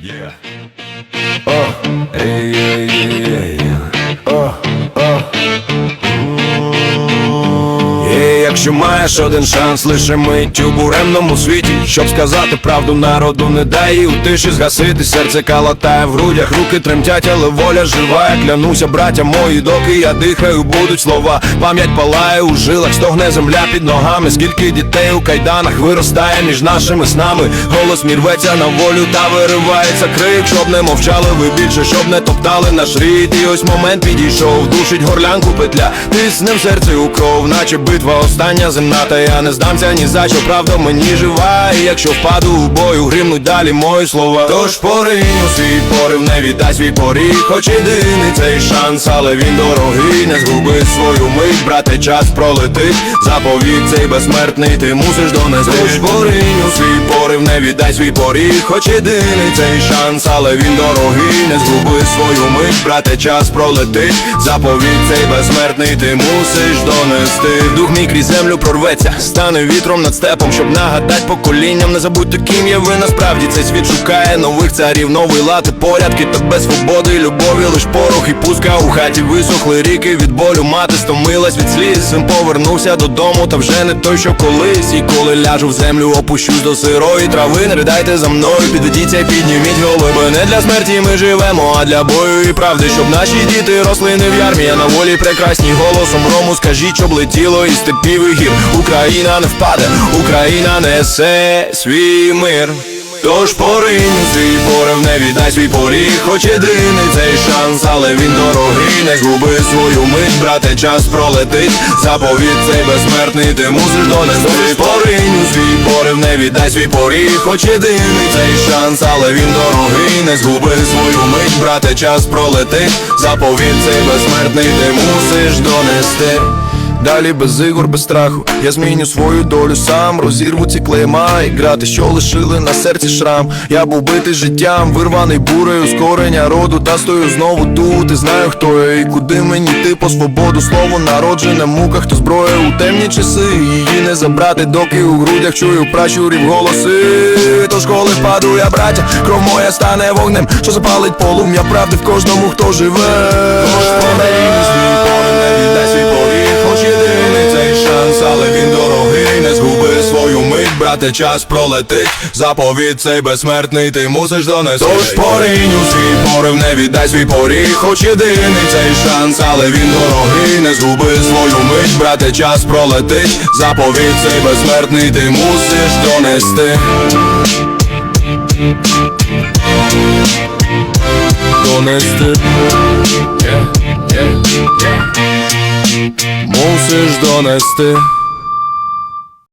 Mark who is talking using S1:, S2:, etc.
S1: Yeah. Oh, hey, yeah, yeah, yeah. Oh, oh. Якщо маєш один шанс, лише мить у буремному світі, щоб сказати правду народу, не дай їй у тиші згасити, серце калатає в грудях, руки тремтять, але воля жива, я клянуся, браття мої, доки я дихаю, будуть слова. Пам'ять палає у жилах, стогне земля під ногами. Скільки дітей у кайданах виростає між нашими снами. Голос мій рветься на волю та виривається крик, щоб не мовчали ви більше, щоб не топтали наш рід. І ось момент підійшов, душить горлянку петля, тисне в серці у кров, наче битва остання земна, та я не здамся ні за що, правда мені жива. І якщо впаду у бою, гримнуть далі мої слова. Тож поринь у свій порив, не віддай свій поріг, хоч єдиний цей шанс, але він дорогий, не згуби свою мить, брате, час пролетить. Заповіт цей безсмертний, ти мусиш донести. Тож поринь у свій порив, не віддай свій поріг, хоч єдиний цей шанс, але він дорогий, не згуби свою мить, брате, час пролетить. Заповіт цей безсмертний, ти мусиш донести. Дух мій крізь землю прорветься, стане вітром над степом, щоб нагадать поколінням. Не забудьте, ким є ви насправді цей світ шукає нових царів, новий лад і порядки, та без свободи, і любові, лиш порох і пуска у хаті висохли ріки від болю, мати стомилась від сліз. Син повернувся додому, та вже не той, що колись. І коли ляжу в землю, опущусь до сирої трави. Не ридайте за мною, підведіться, підніміть голови. Не для смерті ми живемо, а для бою і правди, щоб наші діти росли не в ярмі, а на волі прекрасні голосом рому. Скажіть, щоб летіло із степів гір. Україна не впаде, Україна несе свій мир. Тож поринь свій порив, не віддай свій поріг, хоч єдиний цей шанс, але він дорогий, не згуби свою мить, брате, час пролетить. Заповіт цей безсмертний, ти мусиш донести. Поринь свій порив, не віддай свій поріг, хоч єдиний цей шанс, але він дорогий, не згуби свою мить, брате, час пролетить. Заповіт цей безсмертний, ти мусиш донести. Далі без ігор, без страху, я зміню свою долю сам, розірву ці клейма і грати, що лишили на серці шрам. Я був битий життям, вирваний бурею з кореня роду, та стою знову тут. І знаю, хто я і куди мені йти по свободу. Слово народжене в муках, то зброя у темні часи. Її не забрати, доки у грудях чую пращурів голоси. Тож коли впаду я, браття, кров моя стане вогнем, що запалить полум'я правди в кожному, хто живе. Свою мить, брате, час пролетить. Заповіт цей безсмертний, ти мусиш донести. Тож поринь у свій порив, не віддай свій поріг, хоч єдиний цей шанс, але він дорогий, не згуби свою мить, брате, час пролетить. Заповіт цей безсмертний, ти мусиш донести. Донести. Yeah, yeah, yeah. Мусиш донести.